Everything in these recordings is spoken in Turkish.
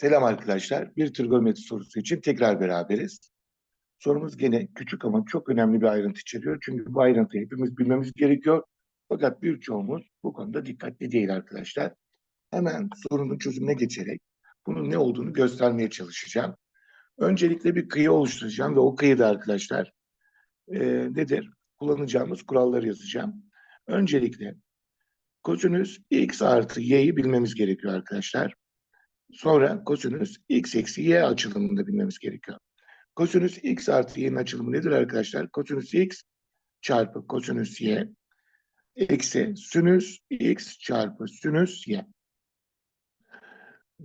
Selam arkadaşlar. Bir trigonometri sorusu için tekrar beraberiz. Sorumuz gene küçük ama çok önemli bir ayrıntı içeriyor. Çünkü bu ayrıntıyı hepimiz bilmemiz gerekiyor. Fakat birçoğumuz bu konuda dikkatli değil arkadaşlar. Hemen sorunun çözümüne geçerek bunun ne olduğunu göstermeye çalışacağım. Öncelikle bir kıyı oluşturacağım ve o kıyıda arkadaşlar e, nedir? Kullanacağımız kuralları yazacağım. Öncelikle kosinüs x artı y'yi bilmemiz gerekiyor arkadaşlar. Sonra kosinüs x eksi y açılımını da bilmemiz gerekiyor. Kosinüs x artı y'nin açılımı nedir arkadaşlar? Kosinüs x çarpı kosinüs y eksi sinüs x çarpı sinüs y.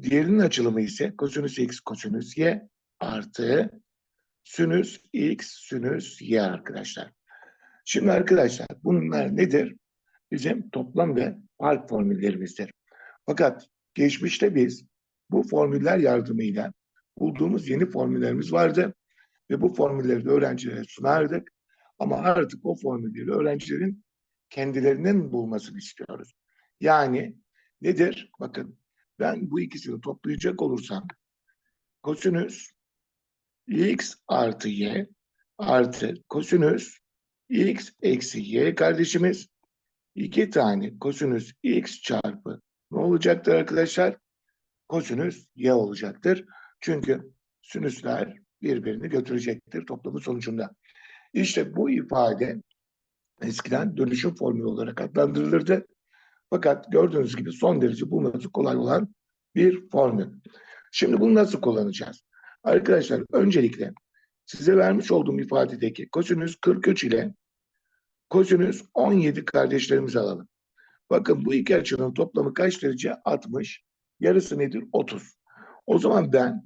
Diğerinin açılımı ise kosinüs x kosinüs y artı sinüs x sinüs y arkadaşlar. Şimdi arkadaşlar bunlar nedir? Bizim toplam ve fark formüllerimizdir. Fakat geçmişte biz bu formüller yardımıyla bulduğumuz yeni formüllerimiz vardı ve bu formülleri de öğrencilere sunardık. Ama artık o formülleri öğrencilerin kendilerinin bulmasını istiyoruz. Yani nedir? Bakın ben bu ikisini toplayacak olursam kosinüs x artı y artı kosinüs x eksi y kardeşimiz iki tane kosinüs x çarpı ne olacaktır arkadaşlar? Kosinüs y olacaktır. Çünkü sinüsler birbirini götürecektir toplamı sonucunda. İşte bu ifade eskiden dönüşüm formülü olarak adlandırılırdı. Fakat gördüğünüz gibi son derece bulması kolay olan bir formül. Şimdi bunu nasıl kullanacağız? Arkadaşlar öncelikle size vermiş olduğum ifadedeki kosinüs 43 ile kosinüs 17 kardeşlerimizi alalım. Bakın bu iki açının toplamı kaç derece? 60. Yarısı nedir? 30. O zaman ben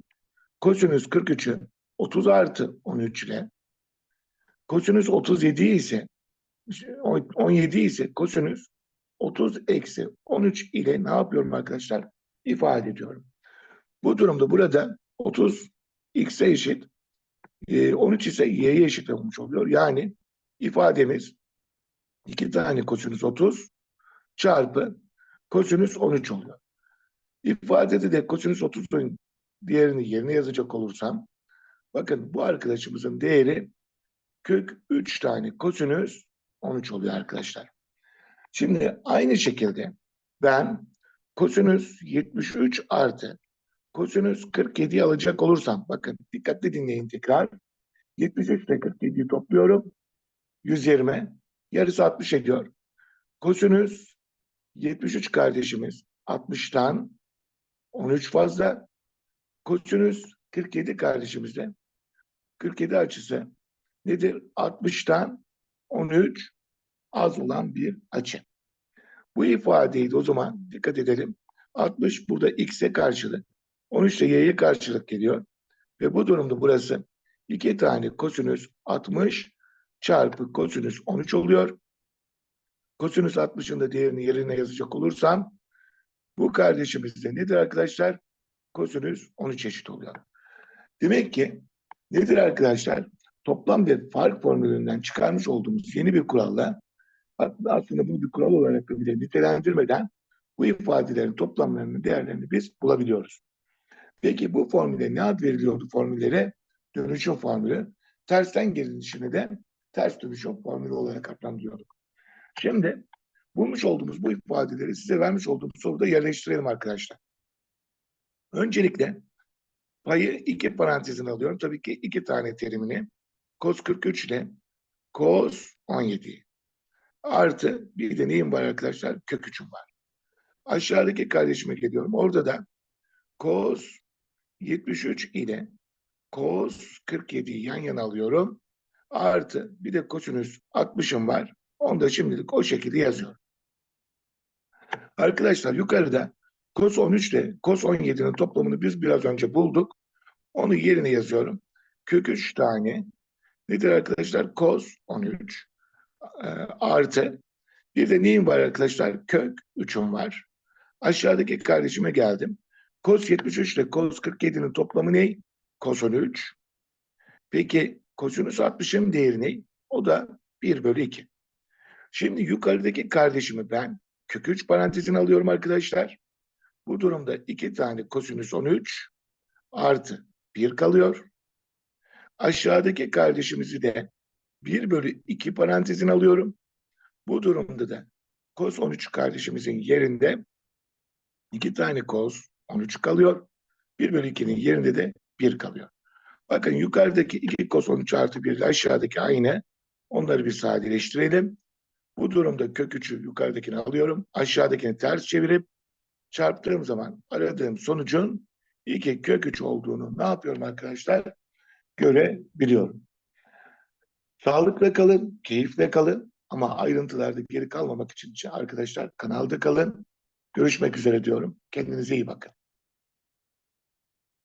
kosinüs 43'ü 30 artı 13 ile kosinüs 37 ise 17 ise kosinüs 30 eksi 13 ile ne yapıyorum arkadaşlar? İfade ediyorum. Bu durumda burada 30 x'e eşit 13 ise y'ye eşit olmuş oluyor. Yani ifademiz iki tane kosinüs 30 çarpı kosinüs 13 oluyor. İfadede de kosinüs 30'un diğerini yerine yazacak olursam bakın bu arkadaşımızın değeri kök 3 tane kosinüs 13 oluyor arkadaşlar. Şimdi aynı şekilde ben kosinüs 73 artı kosinüs 47 alacak olursam bakın dikkatli dinleyin tekrar. 73 ile 47'yi topluyorum. 120 yarısı 60 ediyor. Kosinüs 73 kardeşimiz 60'tan 13 fazla. Kosinüs 47 kardeşimizde. 47 açısı nedir? 60'tan 13 az olan bir açı. Bu ifadeyi de o zaman dikkat edelim. 60 burada x'e karşılık. 13 de y'ye karşılık geliyor. Ve bu durumda burası iki tane kosinüs 60 çarpı kosinüs 13 oluyor. Kosinüs 60'ın da değerini yerine yazacak olursam bu kardeşimiz de nedir arkadaşlar? Kosinüs 13 eşit oluyor. Demek ki nedir arkadaşlar? Toplam ve fark formülünden çıkarmış olduğumuz yeni bir kuralla aslında bunu bir kural olarak bile nitelendirmeden bu ifadelerin toplamlarını, değerlerini biz bulabiliyoruz. Peki bu formüle ne ad veriliyordu formüllere? Dönüşüm formülü. Tersten gelinişini de ters dönüşüm formülü olarak adlandırıyorduk. Şimdi bulmuş olduğumuz bu ifadeleri size vermiş olduğum soruda yerleştirelim arkadaşlar. Öncelikle payı iki parantezine alıyorum. Tabii ki iki tane terimini cos 43 ile cos 17 artı bir de neyim var arkadaşlar? Kök 3'üm var. Aşağıdaki kardeşime geliyorum. Orada da cos 73 ile cos 47'yi yan yana alıyorum. Artı bir de kosinüs 60'ım var. Onu da şimdilik o şekilde yazıyorum. Arkadaşlar yukarıda cos 13 ile cos 17'nin toplamını biz biraz önce bulduk. Onu yerine yazıyorum. Kök 3 tane nedir arkadaşlar? Cos 13 e, artı bir de neyim var arkadaşlar? Kök 3'üm var. Aşağıdaki kardeşime geldim. Cos 73 ile cos 47'nin toplamı ne? Cos 13. Peki kosinüs 60'ın değeri ne? O da 1 bölü 2. Şimdi yukarıdaki kardeşimi ben kök 3 parantezine alıyorum arkadaşlar. Bu durumda 2 tane kosinüs 13 artı 1 kalıyor. Aşağıdaki kardeşimizi de 1 bölü 2 parantezine alıyorum. Bu durumda da cos 13 kardeşimizin yerinde 2 tane cos 13 kalıyor. 1 bölü 2'nin yerinde de 1 kalıyor. Bakın yukarıdaki 2 cos 13 artı 1 ile aşağıdaki aynı. Onları bir sadeleştirelim. Bu durumda kök 3'ü yukarıdakini alıyorum. Aşağıdakini ters çevirip çarptığım zaman aradığım sonucun 2 kök 3 olduğunu ne yapıyorum arkadaşlar? Görebiliyorum. Sağlıkla kalın, keyifle kalın ama ayrıntılarda geri kalmamak için arkadaşlar kanalda kalın. Görüşmek üzere diyorum. Kendinize iyi bakın.